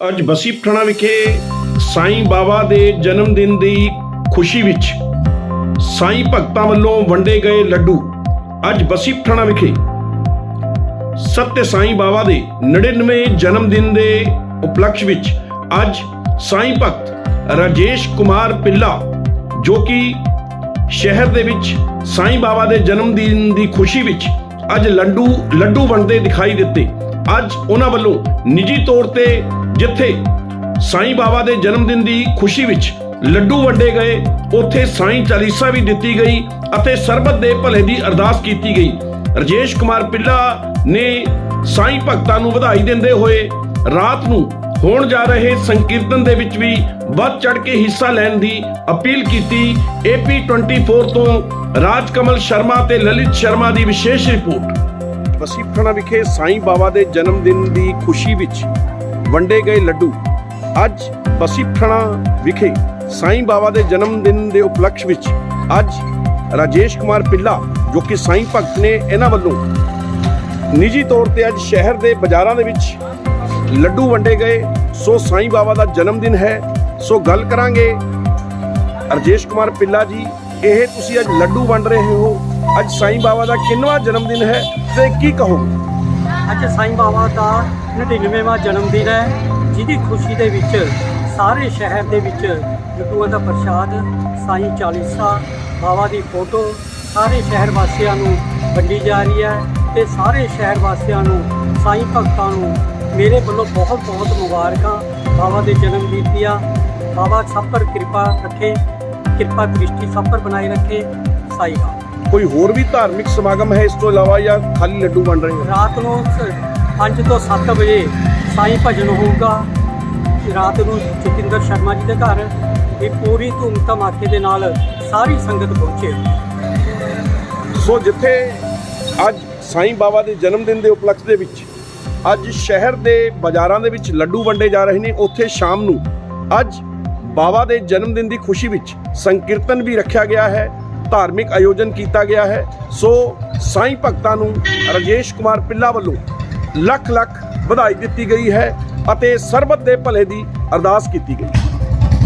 ਅੱਜ ਬਸੀ ਪਠਾਣਾ ਵਿਖੇ ਸਾਈਂ ਬਾਬਾ ਦੇ ਜਨਮ ਦਿਨ ਦੀ ਖੁਸ਼ੀ ਵਿੱਚ ਸਾਈਂ ਭਗਤਾਂ ਵੱਲੋਂ ਵੰਡੇ ਗਏ ਲੱਡੂ ਅੱਜ ਬਸੀ ਪਠਾਣਾ ਵਿਖੇ। ਸਤਿ ਸਾਈਂ ਬਾਬਾ ਦੇ 99 ਜਨਮ ਦਿਨ ਦੇ ਉਪਲਕਸ਼ ਵਿੱਚ ਅੱਜ ਸਾਈਂ ਭਗਤ ਰਾਜੇਸ਼ ਕੁਮਾਰ ਪਿੱਲਾ, ਜੋ ਕਿ ਸ਼ਹਿਰ ਦੇ ਵਿੱਚ ਸਾਈਂ ਬਾਬਾ ਦੇ ਜਨਮ ਦਿਨ ਦੀ ਖੁਸ਼ੀ ਵਿੱਚ ਅੱਜ ਲੱਡੂ ਲੱਡੂ ਵੰਡਦੇ ਦਿਖਾਈ ਦਿੱਤੇ। ਅੱਜ ਉਹਨਾਂ ਵੱਲੋਂ ਨਿੱਜੀ ਤੌਰ ਤੇ ਜਿੱਥੇ ਸਾਈਂ ਬਾਬਾ ਦੇ ਜਨਮ ਦਿਨ ਦੀ ਖੁਸ਼ੀ ਵਿੱਚ ਲੱਡੂ ਵੰਡੇ ਗਏ, ਉੱਥੇ ਸਾਈਂ ਚਾਲੀਸਾ ਵੀ ਦਿੱਤੀ ਗਈ ਅਤੇ ਸਰਬਤ ਦੇ ਭਲੇ ਦੀ ਅਰਦਾਸ ਕੀਤੀ ਗਈ। ਰਜੇਸ਼ ਕੁਮਾਰ ਪਿੱਲਾ ਨੇ ਸਾਈਂ ਭਗਤਾਂ ਨੂੰ ਵਧਾਈ ਦਿੰਦੇ ਹੋਏ ਰਾਤ ਨੂੰ ਹੋਣ ਜਾ ਰਹੇ ਸੰਕੀਰਤਨ ਦੇ ਵਿੱਚ ਵੀ ਵੱਧ ਚੜ ਕੇ ਹਿੱਸਾ ਲੈਣ ਦੀ ਅਪੀਲ ਕੀਤੀ। ਏਪੀ 24 ਤੋਂ ਰਾਜ ਕਮਲ ਸ਼ਰਮਾ ਤੇ ਲਲਿਤ ਸ਼ਰਮਾ ਦੀ ਵਿਸ਼ੇਸ਼ ਰਿਪੋਰਟ। ਵਸੀਫਾਣਾ ਵਿਖੇ ਸਾਈਂ ਬਾਬਾ ਦੇ ਜਨਮ ਦਿਨ ਦੀ ਖੁਸ਼ੀ ਵਿੱਚ ਵੰਡੇ ਗਏ ਲੱਡੂ। ਅੱਜ ਵਸੀਫਾਣਾ ਵਿਖੇ ਸਾਈਂ ਬਾਬਾ ਦੇ ਜਨਮ ਦਿਨ ਦੇ ਉਪਲਕਸ਼ ਵਿੱਚ ਅੱਜ ਰਾਜੇਸ਼ ਕੁਮਾਰ ਪਿੱਲਾ, ਜੋ ਕਿ ਸਾਈਂ ਭਗਤ ਨੇ ਇਹਨਾਂ ਵੱਲੋਂ ਨਿੱਜੀ ਤੌਰ ਤੇ ਅੱਜ ਸ਼ਹਿਰ ਦੇ ਬਾਜ਼ਾਰਾਂ ਦੇ ਵਿੱਚ ਲੱਡੂ ਵੰਡੇ ਗਏ। ਸੋ ਸਾਈਂ ਬਾਬਾ ਦਾ ਜਨਮ ਦਿਨ ਹੈ। ਸੋ ਗੱਲ ਕਰਾਂਗੇ ਰਾਜੇਸ਼ ਕੁਮਾਰ ਪਿੱਲਾ ਜੀ, ਇਹ ਤੁਸੀਂ ਅੱਜ ਲੱਡੂ ਵੰਡ ਰਹੇ ਹੋ। ਅੱਜ ਸਾਈਂ ਬਾਬਾ ਦਾ ਕਿੰਨਵਾਂ ਜਨਮ ਦਿਨ ਹੈ ਤੇ ਕੀ ਕਹੋਗੇ? ਅੱਜ ਸਾਈਂ ਬਾਬਾ ਦਾ 99ਵਾਂ ਜਨਮ ਦਿਨ ਹੈ ਜਿਹਦੀ ਖੁਸ਼ੀ ਦੇ ਵਿੱਚ ਸਾਰੇ ਸ਼ਹਿਰ ਦੇ ਵਿੱਚ ਲੱਡੂਆਂ ਦਾ ਪ੍ਰਸ਼ਾਦ ਸਾਈਂ ਚਾਲੀਸਾ ਬਾਬਾ ਦੀ ਫੋਟੋ ਸਾਰੇ ਸ਼ਹਿਰ ਵਾਸੀਆਂ ਨੂੰ ਵੰਡੀ ਜਾ ਰਹੀ ਹੈ ਤੇ ਸਾਰੇ ਸ਼ਹਿਰ ਵਾਸੀਆਂ ਨੂੰ ਸਾਈਂ ਭਗਤਾਂ ਨੂੰ ਮੇਰੇ ਵੱਲੋਂ ਬਹੁਤ ਬਹੁਤ ਮੁਬਾਰਕਾਂ। ਬਾਬਾ ਦੇ ਜਨਮ ਦਿਨ ਦੀਆਂ ਬਾਬਾ ਸਭ ਪਰ ਕਿਰਪਾ ਰੱਖੇ ਕਿਰਪਾ ਦ੍ਰਿਸ਼ਟੀ ਸਭ ਪਰ ਬਣਾਈ ਰੱਖੇ ਸਾਈਂ ਕੋਈ ਹੋਰ ਵੀ ਧਾਰਮਿਕ ਸਮਾਗਮ ਹੈ ਇਸ ਤੋਂ ਇਲਾਵਾ ਜਾਂ ਖਾਲੀ ਲੱਡੂ ਵੰਡ ਰਹੇ ਹੋ? ਰਾਤ ਨੂੰ 5 ਤੋਂ 7 ਵਜੇ ਸਾਈਂ ਭਜਨ ਹੋਊਗਾ। ਰਾਤ ਨੂੰ ਜਤਿੰਦਰ ਸ਼ਰਮਾ ਜੀ ਦੇ ਘਰ। ਇਹ ਪੂਰੀ ਧੂਮ ਧਮਾਕੇ ਦੇ ਨਾਲ ਸਾਰੀ ਸੰਗਤ ਪਹੁੰਚੇ। ਸੋ ਜਿੱਥੇ ਅੱਜ ਸਾਈਂ ਬਾਬਾ ਦੇ ਜਨਮ ਦਿਨ ਦੇ ਉਪਲਕਸ਼ ਦੇ ਵਿੱਚ, ਅੱਜ ਸ਼ਹਿਰ ਦੇ ਬਾਜ਼ਾਰਾਂ ਦੇ ਵਿੱਚ ਲੱਡੂ ਵੰਡੇ ਜਾ ਰਹੇ ਨੇ, ਉੱਥੇ ਸ਼ਾਮ ਨੂੰ ਅੱਜ ਬਾਬਾ ਦੇ ਜਨਮ ਦਿਨ ਦੀ ਖੁਸ਼ੀ ਵਿੱਚ ਸੰਕੀਰਤਨ ਵੀ ਰੱਖਿਆ ਗਿਆ ਹੈ, ਧਾਰਮਿਕ ਆਯੋਜਨ ਕੀਤਾ ਗਿਆ ਹੈ। ਸੋ ਸਾਈਂ ਭਗਤਾਂ ਨੂੰ ਰਜੇਸ਼ ਕੁਮਾਰ ਪਿੱਲਾ ਵੱਲੋਂ ਲੱਖ ਲੱਖ ਵਧਾਈ ਦਿੱਤੀ ਗਈ ਹੈ ਅਤੇ ਸਰਬਤ ਦੇ ਭਲੇ ਦੀ ਅਰਦਾਸ ਕੀਤੀ ਗਈ ਹੈ।